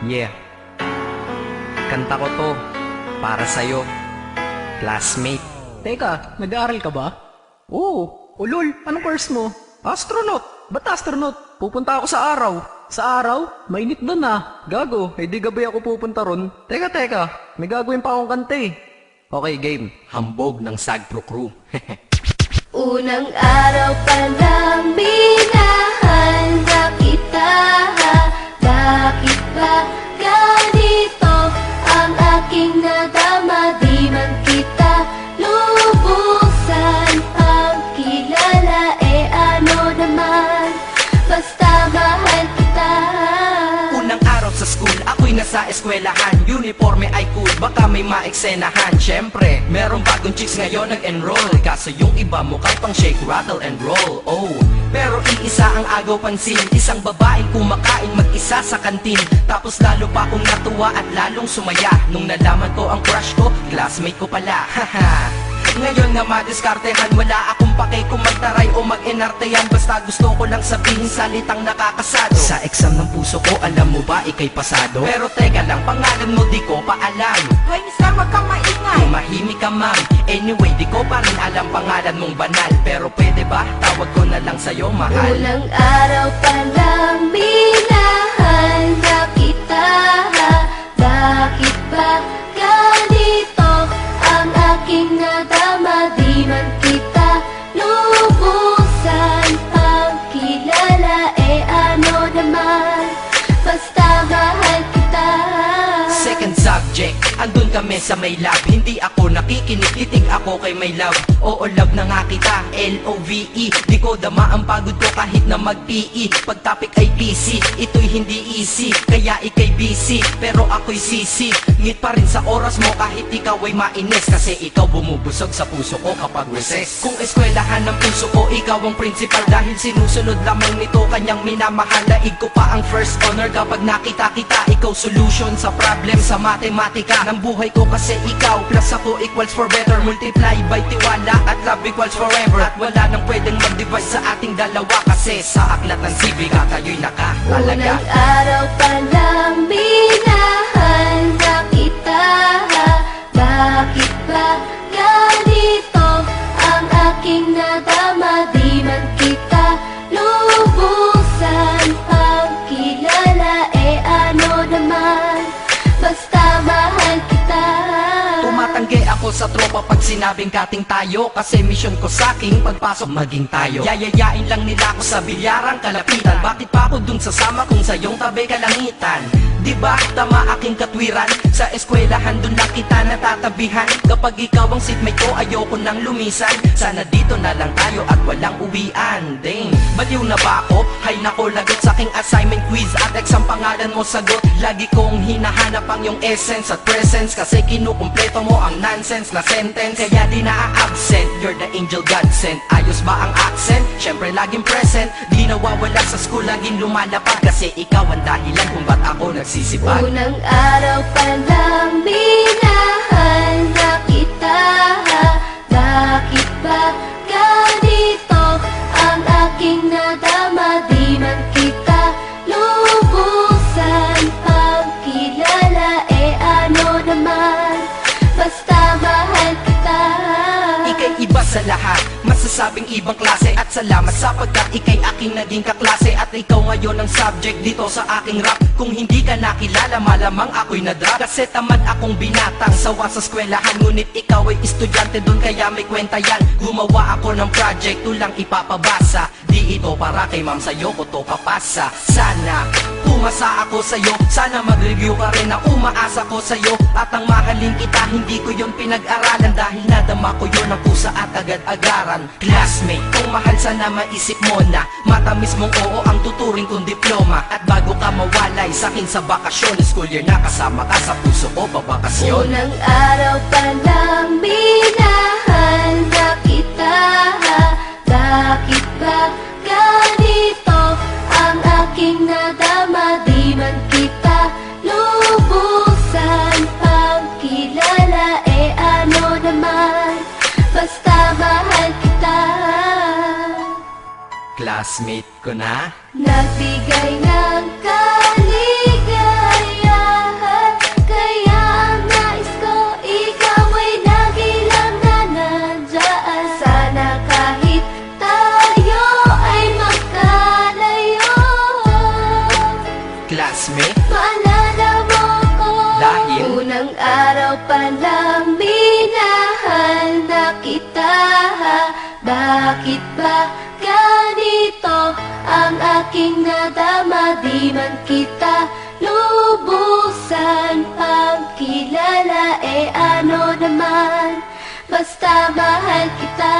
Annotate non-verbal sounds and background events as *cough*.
Yeah. Kanta ko to para sa'yo, classmate. Teka, nag-aaral ka ba? Oo. Ulol, anong course mo? Astronaut. Ba't astronaut? Pupunta ako sa araw. Sa araw? Mainit doon ah. Gago, eh di gabi ako pupunta ron. Teka, teka. May gagawin pa akong kanta eh. Okay, game. Hambog ng Sagpro Crew. *laughs* Unang araw pa lang minahal ako'y nasa eskwelahan. Uniforme ay cool, baka may maeksenahan. Siyempre, merong bagong chicks ngayon nag-enroll. Kaso yung iba mukhang pang shake, rattle and roll. Oh, pero iisa ang agaw pansin. Isang babaeng kumakain mag-isa sa kantin. Tapos lalo pa akong natuwa at lalong sumaya. Nung nalaman ko ang crush ko, classmate ko pala. *laughs* Haha ngayon nga madiskartehan Wala akong pake kung magtaray o mag-enartehan Basta gusto ko lang sabihin salitang nakakasado. Sa exam ng puso ko, alam mo ba ikay pasado? Pero teka lang, pangalan mo di ko pa alam. Hoy, mister, wag kang maingay. Tumahimik ka ma'am Anyway, di ko pa rin alam pangalan mong banal. Pero pwede ba, tawag ko na lang sa'yo mahal. Unang araw pa lang minahal na kita Bakit ba ganito ang aking nadama Di andun kami sa may lab. Hindi ako nakikinig, titig ako kay may love. Oo, love na nga kita, L-O-V-E Di ko dama ang pagod ko kahit na mag-PE Pag topic ay PC, ito'y hindi easy. Kaya ikay busy, pero ako'y sisi. Ngit pa rin sa oras mo kahit ikaw ay mainis. Kasi ikaw bumubusog sa puso ko kapag recess. Kung eskwelahan ng puso ko, ikaw ang principal Dahil sinusunod lamang nito. Kanyang minamahal Laig ko pa ang first honor. Kapag nakita kita Ikaw solution sa problem sa matematika. Ng buhay ko kasi ikaw Plus ako equals for better. Multiply by tiwala at love equals forever. At wala nang pwedeng mag-divide sa ating dalawa. Kasi sa aklat ng sibiga tayo'y nakahalaga Unang araw pa lang minahal sa tropa sinabing kating tayo Kasi mission ko sa aking pagpasok maging tayo. Yayayain lang nila ako sa bilyarang kalapitan. Bakit pa ako dun sasama kung sa iyong tabi kalangitan? Di ba tama aking katwiran? Sa eskwelahan dun lang kita natatabihan. Kapag ikaw ang seatmate ko ayoko nang lumisan. Sana dito na lang tayo at walang uwian Dang, baliw na ba ako? Hay nako lagot sa aking assignment quiz At exam pangalan mo sagot. Lagi kong hinahanap ang iyong essence at presence Kasi kinukumpleto mo ang nonsense na sentence Kaya di na-absent, you're the angel God sent. Ayos ba ang accent? Syempre laging present. Di nawawala sa school, laging lumalapag Kasi ikaw ang dahilan kung ba't ako nagsisipag Unang araw pa Masasabing ibang klase. At salamat sapagkat ika'y aking naging kaklase. At ikaw ngayon ang subject dito sa aking rap. Kung hindi ka nakilala malamang ako'y nadrop Kasi tamad akong binatang sawa sa eskwelahan. Ngunit ikaw ay estudyante dun kaya may kwenta yan. Gumawa ako ng project tulang ipapabasa ito para kay ma'am sa'yo ko to papasa. Sana Pumasa ako sa'yo Sana mag-review ka rin na umaasa ko sa'yo At ang mahalin kita Hindi ko yun pinag-aralan Dahil nadama ko yun ang pusa at agad-agaran. Classmate, kung mahal sana maisip mo na Matamis mong oo ang tuturing kong diploma. At bago ka mawalay sa'kin sa bakasyon School year na kasama ka sa puso ko babakasyon. Unang araw pa lang minahal aking nadama Di man kita lubusan. Ang kilala Eh ano naman, basta mahal kita. Classmate ko na. Nagbigay ng kaligaya araw pa lang minahal na kita Bakit ba ganito ang aking nadama? Di man kita lubusan pang kilala Eh ano naman? Basta mahal kita